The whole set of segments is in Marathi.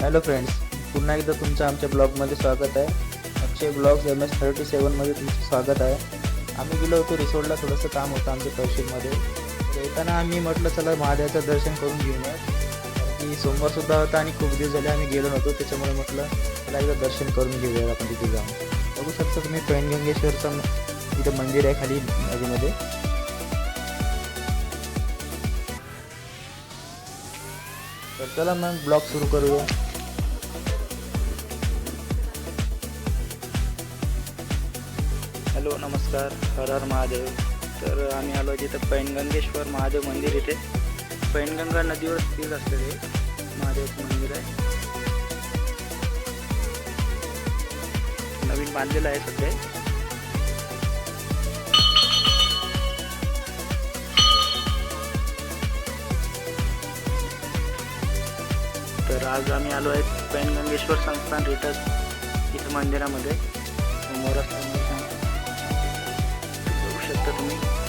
हॅलो फ्रेंड्स पुन्हा एकदा तुमचं आमच्या ब्लॉगमध्ये स्वागत आहे. Akshay blogs M S thirty सेवनमध्ये तुमचं स्वागत आहे. आम्ही गेलो होतो रिसोर्टला थोडंसं काम होतं आमच्या तहसीलमध्ये. येताना आम्ही म्हटलं चला महादेवाचं दर्शन करून घेऊया. की सोमवारसुद्धा होता आणि खूप दिवस झाले आम्ही गेलो नव्हतो. त्याच्यामुळे म्हटलं त्याला एकदा दर्शन करून घेऊया आपण तिथे जाऊन. बघू शकता तुम्ही पैनगंगेश्वरचं तिथं इथं मंदिर आहे खाली नदीमध्ये. तर चला मग ब्लॉग सुरू करूया. नमस्कार हर हर महादेव. तर आम्ही आलो तिथं पैनगंगेश्वर महादेव मंदिर इथे. पैनगंगा नदीवर स्थित असलेले महादेवचं मंदिर आहे. नवीन बांधलेलं आहे सध्या. तर आज आम्ही आलो आहे पैनगंगेश्वर संस्थान रिटर्न इथं मंदिरामध्ये. समोर बघू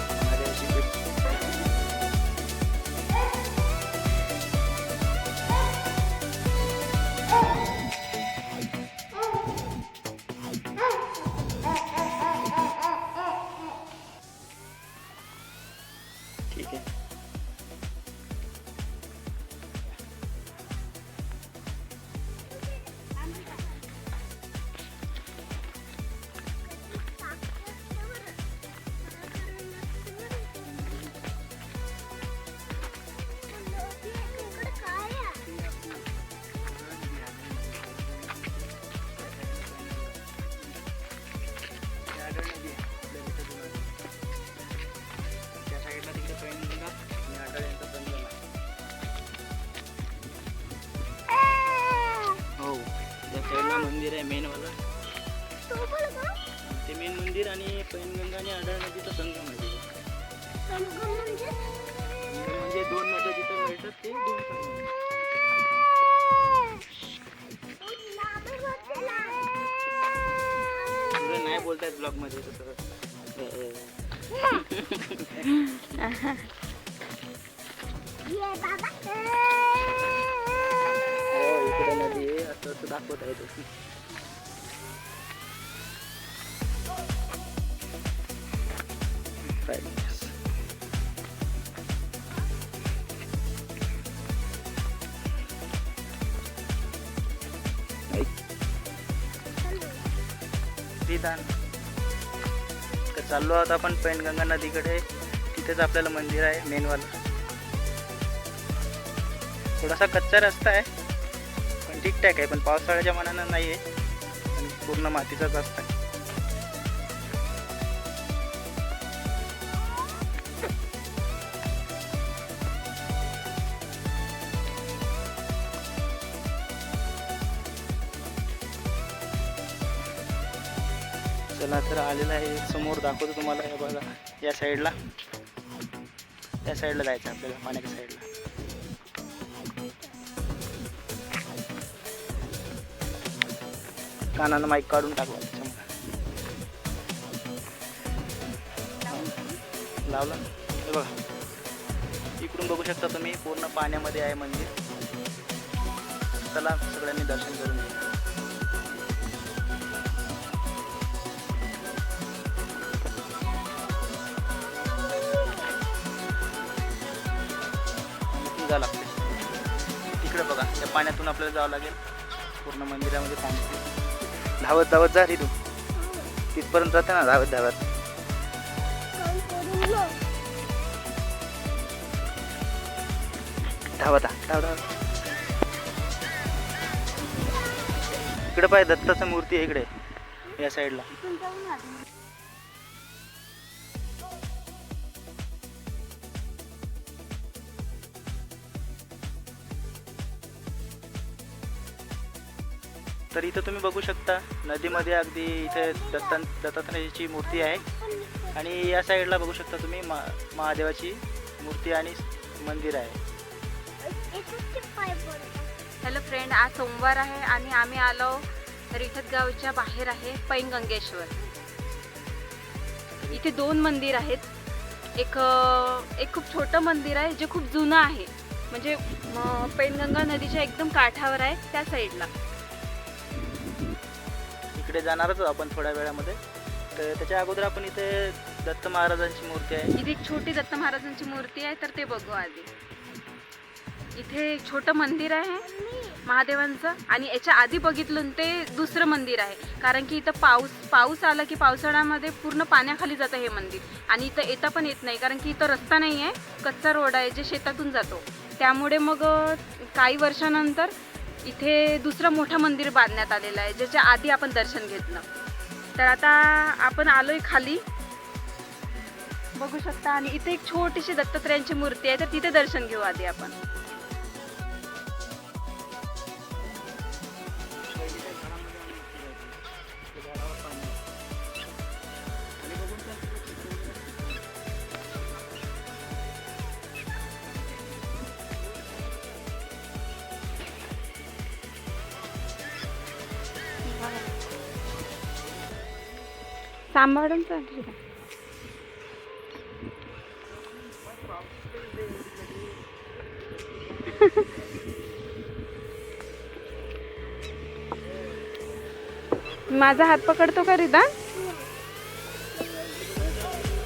पुढे नाही बोलतायत ब्लॉगमध्ये तसं हो इकडे नदी आहे असं असं दाखवत आहे तो Five minutes. ऐक. विधान तर चाललो आहोत आपण पैनगंगा नदीकडे. तिथेच आपल्याला मंदिर आहे मेनवाला थोडासा कच्चा रस्ता आहे पण ठीकठाक आहे पण पावसाळ्याच्या मनानं नाही आहे पूर्ण मातीचाच रस्ता आहे. तर आलेला आहे. समोर दाखवतो तुम्हाला. हे बघा या साईडला त्या साईडला जायचं आहे आपल्याला पाण्याच्या साईडला कानानं माईक काढून टाकला त्याच्यामुळे लावला. हे बघा. इकडून बघू शकता तुम्ही पूर्ण पाण्यामध्ये आहे मंदिर. चला सगळ्यांनी दर्शन करून घ्या जावं लागते तिकडे बघा त्या पाण्यातून आपल्याला जावं लागेल. पूर्ण मंदिरामध्ये पाणी धावत धावत जा तिथून तिथपर्यंत जाते ना धावत धावत. धावत हा, धाव धाव इकडे पाय दत्ताचं मूर्ती आहे इकडे या साईडला. तर इथं तुम्ही बघू शकता नदीमध्ये अगदी इथे दत्ता दत्तात्रयाची मूर्ती आहे. आणि या साईडला बघू शकता तुम्ही मा महादेवाची मूर्ती आणि मंदिर आहे. हॅलो फ्रेंड आज सोमवार आहे आणि आम्ही आलो रिठत गावच्या बाहेर आहे पैनगंगेश्वर. इथे दोन मंदिर आहेत. एक एक खूप छोटं मंदिर आहे जे खूप जुनं आहे. म्हणजे पैनगंगा नदीच्या एकदम काठावर आहे त्या साईडला. तिकडे जाणारच आपण थोड्या वेळामध्ये. तर त्याच्या अगोदर आपण इथे दत्त महाराजांची मूर्ती आहे. इथे एक छोटी दत्त महाराजांची मूर्ती आहे तर ते बघू आधी. इथे एक छोटं मंदिर आहे महादेवांचं आणि याच्या आधी बघितलं ते दुसरं मंदिर आहे. कारण की इथं पाऊस पाऊस आला की पावसाळ्यामध्ये पूर्ण पाण्याखाली जातं हे मंदिर. आणि इथं येता पण येत नाही कारण की इथं रस्ता नाही आहे कच्चा रोड आहे जे शेतातून जातो. त्यामुळे मग काही वर्षानंतर इथे दुसरं मोठं मंदिर बांधण्यात आलेलं आहे ज्याच्या आधी आपण दर्शन घेतलं तर आता आपण आलोय खाली. बघू शकता आणि इथे एक छोटीशी दत्तात्रयांची मूर्ती आहे तर तिथे दर्शन घेऊ आधी आपण. सांभाळून चालली माझा हात पकडतो का रिदा?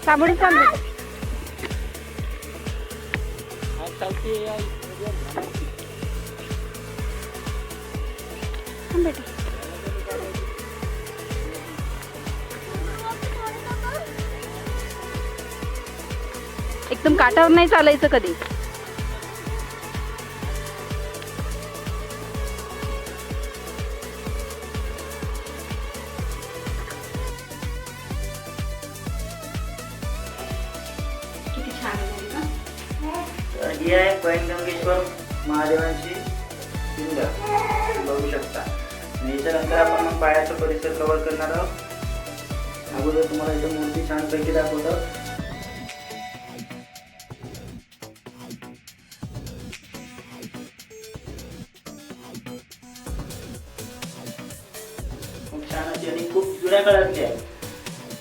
सांभाळून चाललो बेटा. एकदम काटावर नाही चालायचं कधी. आहे ही आहे पैनगंगेश्वर महादेवांची पिंड. बघू शकता. आणि याच्यानंतर आपण मग पायाचा परिसर कव्हर करणार आहोत. अगोदर तुम्हाला इथे मूर्ती छानपैकी दाखवतो. छान अशी आणि खूप जुन्या काळातली आहे.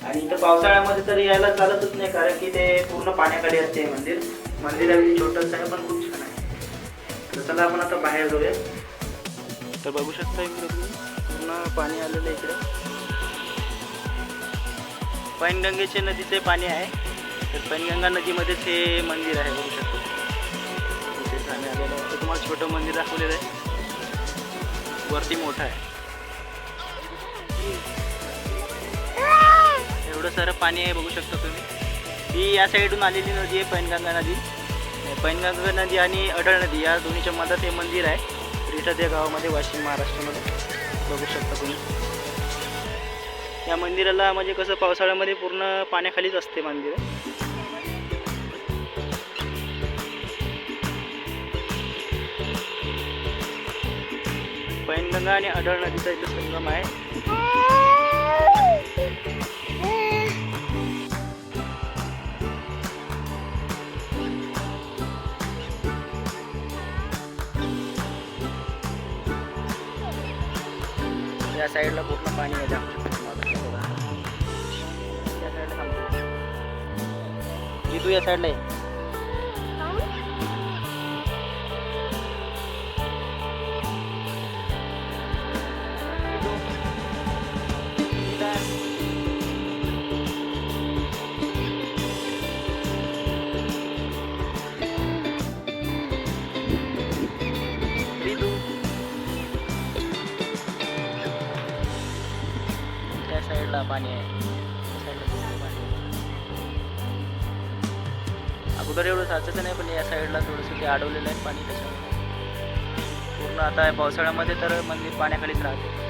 आणि इथं पावसाळ्यामध्ये तर यायला चालतच नाही कारण की ते पूर्ण पाण्याखाली असते मंदिर मंदिर. अगदी छोटंच आहे पण खूप छान आहे. तर चला आपण आता बाहेर जाऊया तर बघू शकता इकडे तुम्ही पूर्ण पाणी आलेलं आहे इकडे. पैनगंगेचे नदीचे पाणी आहे. तर पैनगंगा नदीमध्येच हे मंदिर आहे बघू शकतो. इथे पाणी आलेलं आहे. तर तुम्हाला छोटं मंदिर दाखवलेलं आहे. वरती मोठं आहे. एवढं सारं पाणी आहे बघू शकता तुम्ही. ही या साईडून आलेली नदी आहे पैनगंगा नदी. पैनगंगा नदी आणि अडळ नदी या दोन्हीच्या मधात हे मंदिर आहे. रिठद या गावामध्ये वाशिम महाराष्ट्रामध्ये. बघू शकता तुम्ही. या मंदिराला म्हणजे कसं पावसाळ्यामध्ये पूर्ण पाण्याखालीच असते मंदिर. पैनगंगा आणि अडळ नदीचा इथं संगम आहे. या साईडला पूर्ण पाणी आहे दाखवू शकतो तुम्हाला. हे बघा. या साईडला थांबतो. जितू या साईडला आहे अगोदर एवढं नाही पण या साईडला थोडंसं ते अडवलेलं आहे पाणी त्याच्यामुळे. पूर्ण आता पावसाळ्यामध्ये तर मंदिर पाण्याखालीच राहते.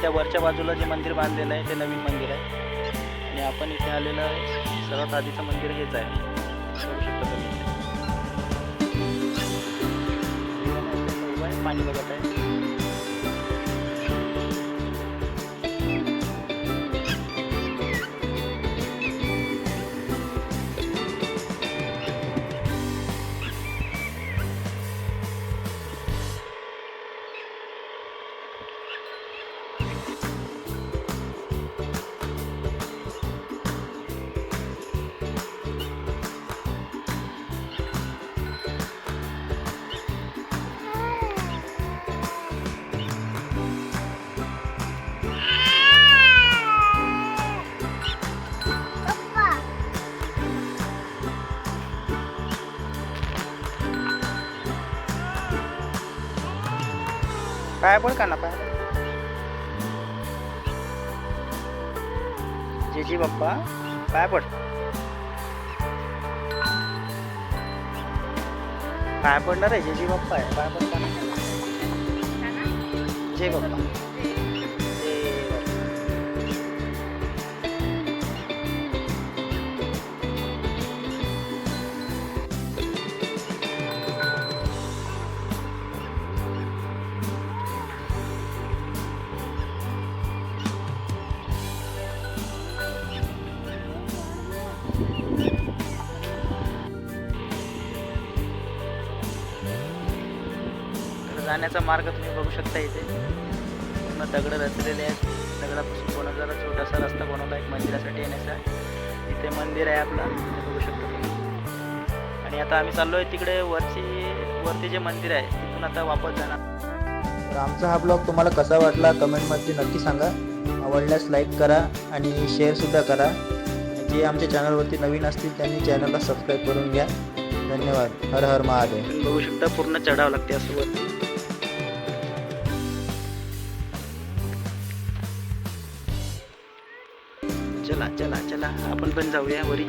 त्या वरच्या बाजूला जे मंदिर बांधलेलं आहे ते नवीन मंदिर आहे. आणि आपण इथे आलेलं सर्वात आधीचं मंदिर हेच आहे. पाया पड का ना पाया. जेजी बाप्पा पाया पड. पाया पडणार आहे जेजी बाप्पा आहे. पाया पड का ना बाप्पा जाण्याचा मार्ग तुम्ही बघू शकता इथे. पूर्ण दगड रचलेले आहेत. दगडापासून बनवलेला छोटासा रस्ता बनवला एक मंदिरासाठी येण्याचा. इथे मंदिर आहे आपलं. बघू शकता तुम्ही. आणि आता आम्ही चाललो आहे तिकडे वरची वरती जे मंदिर आहे तिथून आता वापस जाणार. तर आमचा हा ब्लॉग तुम्हाला कसा वाटला कमेंटमध्ये नक्की सांगा. आवडल्यास लाईक करा आणि शेअरसुद्धा करा. जे आमच्या चॅनलवरती नवीन असतील त्यांनी चॅनलला सबस्क्राईब करून घ्या. धन्यवाद. हर हर महादेव. बघू शकता पूर्ण चढावं लागते असं चला चला आपण पण जाऊया वरी.